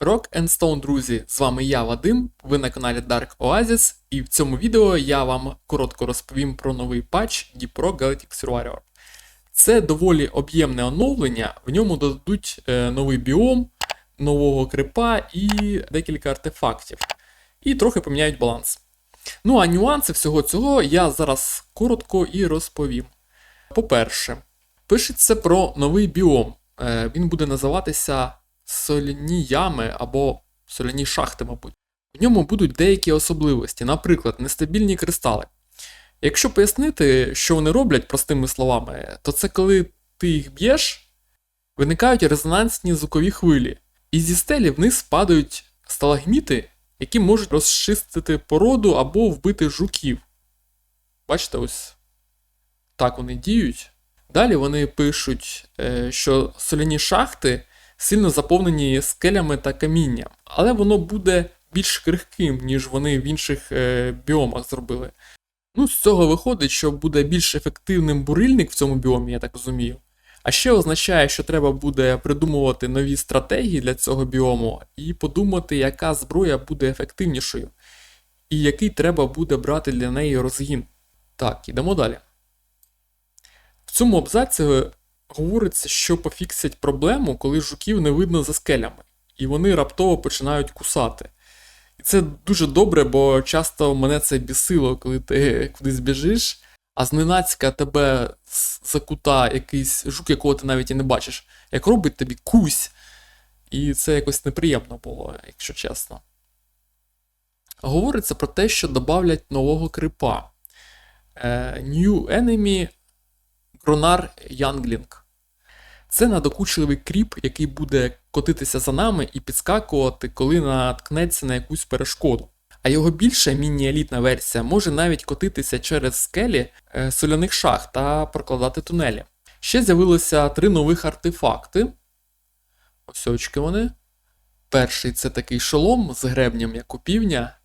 Rock and Stone, друзі, з вами я, Вадим, ви на каналі Dark Oasis, і в цьому відео я вам коротко розповім про новий патч Deep Galactic Survivor. Це доволі об'ємне оновлення, в ньому додадуть е, новий біом, нового крипа і декілька артефактів. І трохи поміняють баланс. Ну а нюанси всього цього я зараз коротко і розповім. По-перше, пишеться про новий біом. Е, Він буде називатися соляні ями або соляні шахти, мабуть. В ньому будуть деякі особливості, наприклад, нестабільні кристали. Якщо пояснити, що вони роблять простими словами, то це коли ти їх б'єш, виникають резонансні звукові хвилі, і зі стелі вниз падають сталагміти, які можуть розчистити породу або вбити жуків. Бачите, ось так вони діють. Далі вони пишуть, е, що соляні шахти сильно заповнені скелями та камінням, але воно буде більш крихким, ніж вони в інших е, біомах зробили. Ну, з цього виходить, що буде більш ефективним бурильник в цьому біомі, я так розумію. А ще означає, що треба буде придумувати нові стратегії для цього біому і подумати, яка зброя буде ефективнішою, і який треба буде брати для неї розгін. Так, ідемо далі. В цьому абзаці говориться, що пофіксять проблему, коли жуків не видно за скелями, і вони раптово починають кусати. І це дуже добре, бо часто мене це бісило, коли ти кудись біжиш, а зненацька тебе з- закута якийсь жук, якого ти навіть і не бачиш, як робить тобі кусь. І це якось неприємно було, якщо чесно. Говориться про те, що додавлять нового крипа. Е, New Enemy Гронар Янглінг. Це надокучливий кріп, який буде котитися за нами і підскакувати, коли наткнеться на якусь перешкоду. А його більша міні-елітна версія може навіть котитися через скелі е, соляних шахт та прокладати тунелі. Ще з'явилося три нових артефакти. Ось очки вони. Перший це такий шолом з гребнем, як у півня.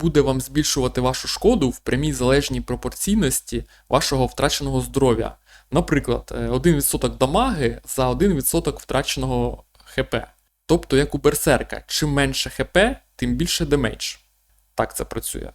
Буде вам збільшувати вашу шкоду в прямій залежній пропорційності вашого втраченого здоров'я. Наприклад, е, 1% дамаги за 1% втраченого ХП. Тобто, як у берсерка, чим менше ХП, тим більше демедж. Так це працює.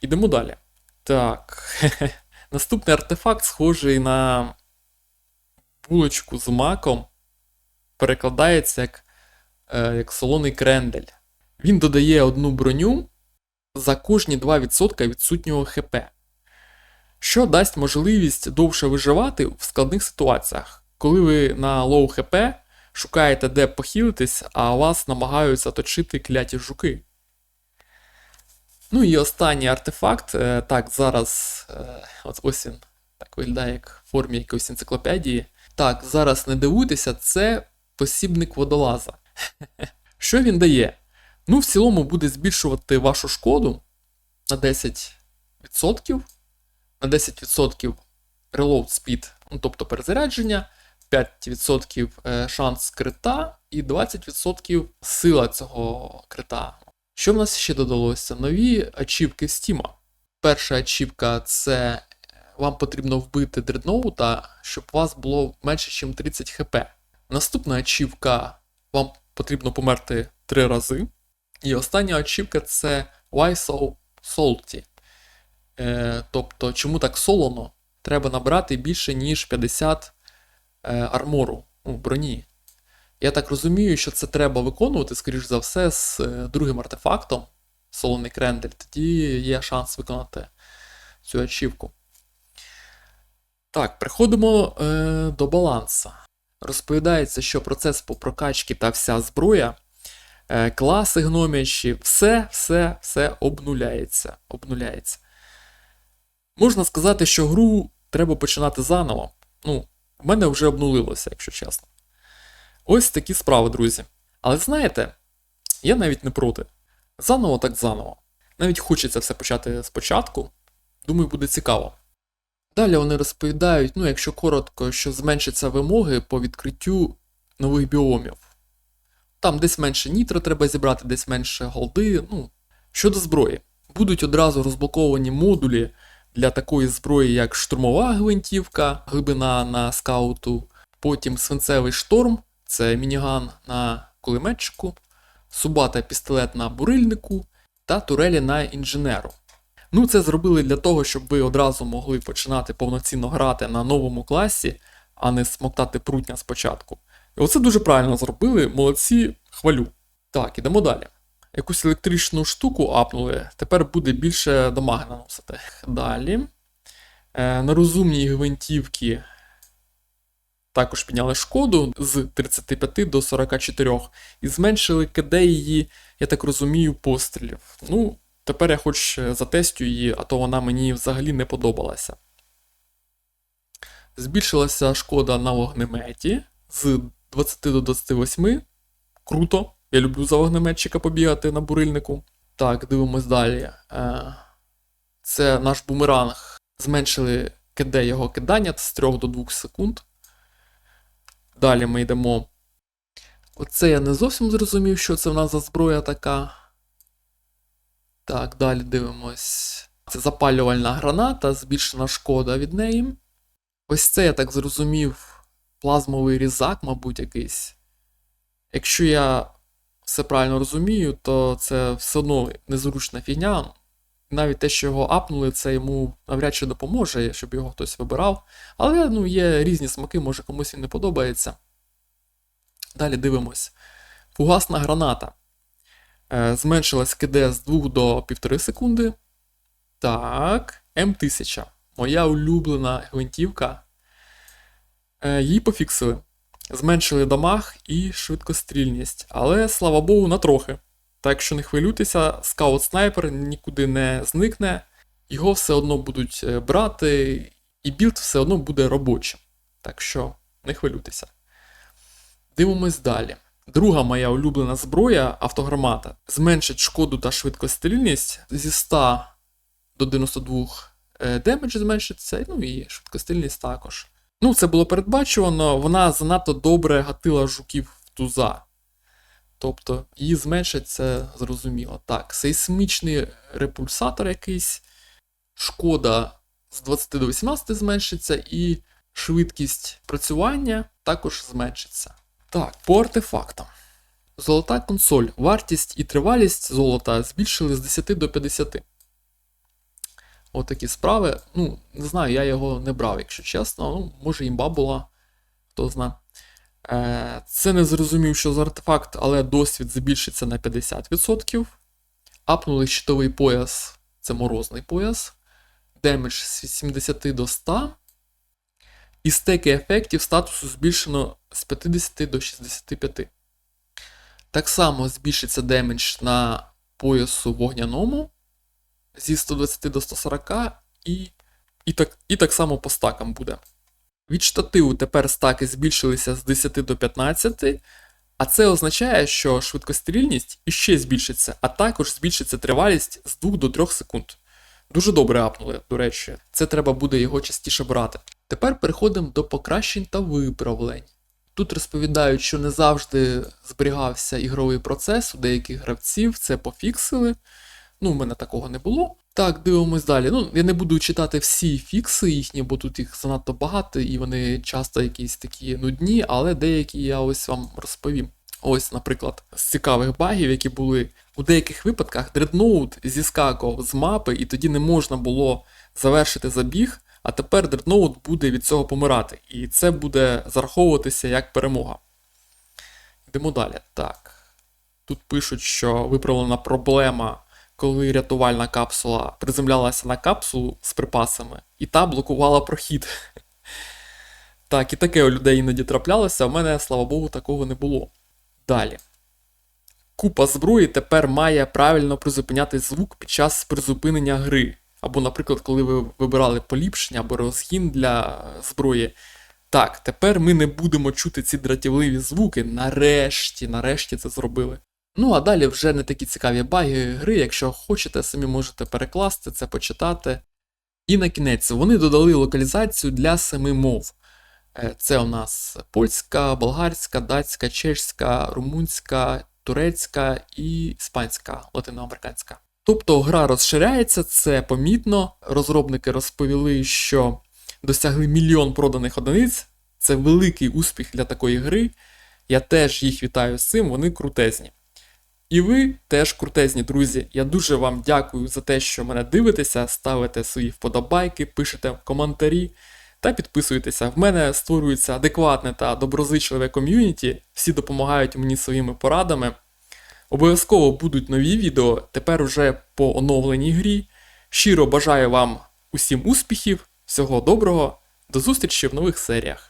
Ідемо далі. Так. Наступний артефакт схожий на булочку з маком. Перекладається як, е, як солоний крендель. Він додає одну броню за кожні 2% відсутнього ХП що дасть можливість довше виживати в складних ситуаціях, коли ви на лоу хп шукаєте, де похилитись, а вас намагаються точити кляті жуки. Ну і останній артефакт. е, Так, зараз е, от ось він так виглядає, як в формі якоїсь енциклопедії. Так, зараз не дивуйтеся, це посібник водолаза. Що він дає? Ну, в цілому буде збільшувати вашу шкоду на 10% на 10% reload speed, ну, тобто перезарядження, 5% е, шанс крита і 20% сила цього крита. Що в нас ще додалося? Нові ачівки Steam. Перша ачівка це е, вам потрібно вбити дредноута, щоб у вас було менше, ніж 30 хп. Наступна ачівка вам потрібно померти 3 рази. І остання ачівка це Why So Salty. Е, тобто, чому так солоно? Треба набрати більше, ніж 50 е, армору, ну, броні. Я так розумію, що це треба виконувати, скоріш за все, з е, другим артефактом, солоний крендель, тоді є шанс виконати цю ачівку. Так, приходимо е, до баланса. Розповідається, що процес по прокачці та вся зброя, класи гномячі, все, все, все обнуляється. обнуляється. Можна сказати, що гру треба починати заново. Ну, в мене вже обнулилося, якщо чесно. Ось такі справи, друзі. Але знаєте, я навіть не проти. Заново так заново. Навіть хочеться все почати спочатку. Думаю, буде цікаво. Далі вони розповідають, ну, якщо коротко, що зменшаться вимоги по відкриттю нових біомів. Там десь менше нітро треба зібрати, десь менше голди. Ну, щодо зброї, будуть одразу розблоковані модулі для такої зброї, як штурмова гвинтівка, глибина на скауту, потім свинцевий шторм, це мініган на кулеметчику, Субата пістолет на бурильнику та турелі на інженеру. Ну, це зробили для того, щоб ви одразу могли починати повноцінно грати на новому класі, а не смоктати прутня спочатку. І оце дуже правильно зробили, молодці, хвалю. Так, ідемо далі. Якусь електричну штуку апнули, тепер буде більше дамаги наносити. Далі. Е, на розумній гвинтівки також підняли шкоду з 35 до 44 і зменшили КД її, я так розумію, пострілів. Ну, тепер я хоч затестю її, а то вона мені взагалі не подобалася. Збільшилася шкода на вогнеметі з 20 до 28. Круто. Я люблю за вогнеметчика побігати на бурильнику. Так, дивимось далі. Е, Це наш бумеранг. Зменшили КД його кидання з 3 до 2 секунд. Далі ми йдемо. Оце я не зовсім зрозумів, що це в нас за зброя така. Так, далі дивимось. Це запалювальна граната, збільшена шкода від неї. Ось це, я так зрозумів, плазмовий різак, мабуть, якийсь. Якщо я все правильно розумію, то це все одно незручна фігня. Навіть те, що його апнули, це йому навряд чи допоможе, щоб його хтось вибирав. Але ну, є різні смаки, може комусь він не подобається. Далі дивимось. Фугасна граната. Е, зменшилась КД з 2 до 1,5 секунди. Так, М1000. Моя улюблена гвинтівка. Е, її пофіксили. Зменшили дамаг і швидкострільність. Але, слава Богу, на трохи. Так що не хвилюйтеся, скаут-снайпер нікуди не зникне, його все одно будуть е, брати, і білд все одно буде робочим. Так що не хвилюйтеся. Дивимось далі. Друга моя улюблена зброя автогромата зменшить шкоду та швидкострільність зі 100 до 92 е, демедж зменшиться, ну і швидкострільність також. Ну, це було передбачувано, вона занадто добре гатила жуків в туза. Тобто її зменшить, це зрозуміло. Так, сейсмічний репульсатор якийсь, шкода з 20 до 18 зменшиться, і швидкість працювання також зменшиться. Так, по артефактам. Золота консоль. Вартість і тривалість золота збільшили з 10 до 50. Отакі справи. Ну, не знаю, я його не брав, якщо чесно. Ну, може імба була, хто знає. Е, Це не зрозумів, що за артефакт, але досвід збільшиться на 50%. Апнули щитовий пояс, це морозний пояс. Демедж з 70 до 100. І стеки ефектів статусу збільшено з 50 до 65. Так само збільшиться демедж на поясу вогняному зі 120 до 140, і, і, так, і так само по стакам буде. Від штативу тепер стаки збільшилися з 10 до 15, а це означає, що швидкострільність іще збільшиться, а також збільшиться тривалість з 2 до 3 секунд. Дуже добре апнули, до речі, це треба буде його частіше брати. Тепер переходимо до покращень та виправлень. Тут розповідають, що не завжди зберігався ігровий процес у деяких гравців, це пофіксили. Ну, в мене такого не було. Так, дивимось далі. Ну, я не буду читати всі фікси їхні, бо тут їх занадто багато, і вони часто якісь такі нудні, але деякі я ось вам розповім. Ось, наприклад, з цікавих багів, які були у деяких випадках, дредноут зіскакував з мапи, і тоді не можна було завершити забіг, а тепер дредноут буде від цього помирати. І це буде зараховуватися як перемога. Йдемо далі. Так. Тут пишуть, що виправлена проблема коли рятувальна капсула приземлялася на капсулу з припасами, і та блокувала прохід. Так, і таке у людей іноді траплялося, в мене, слава Богу, такого не було. Далі. Купа зброї тепер має правильно призупиняти звук під час призупинення гри. Або, наприклад, коли ви вибирали поліпшення або розгін для зброї. Так, тепер ми не будемо чути ці дратівливі звуки. Нарешті, нарешті це зробили. Ну, а далі вже не такі цікаві баги гри, якщо хочете, самі можете перекласти це, почитати. І на кінець вони додали локалізацію для семи мов. Е, це у нас польська, болгарська, датська, чешська, румунська, турецька і іспанська, латиноамериканська. Тобто гра розширяється, це помітно. Розробники розповіли, що досягли мільйон проданих одиниць. Це великий успіх для такої гри. Я теж їх вітаю з цим, вони крутезні. І ви теж крутезні, друзі. Я дуже вам дякую за те, що мене дивитеся, ставите свої вподобайки, пишете коментарі та підписуєтеся. В мене створюється адекватне та доброзичливе ком'юніті, всі допомагають мені своїми порадами. Обов'язково будуть нові відео, тепер уже по оновленій грі. Щиро бажаю вам усім успіхів, всього доброго, до зустрічі в нових серіях.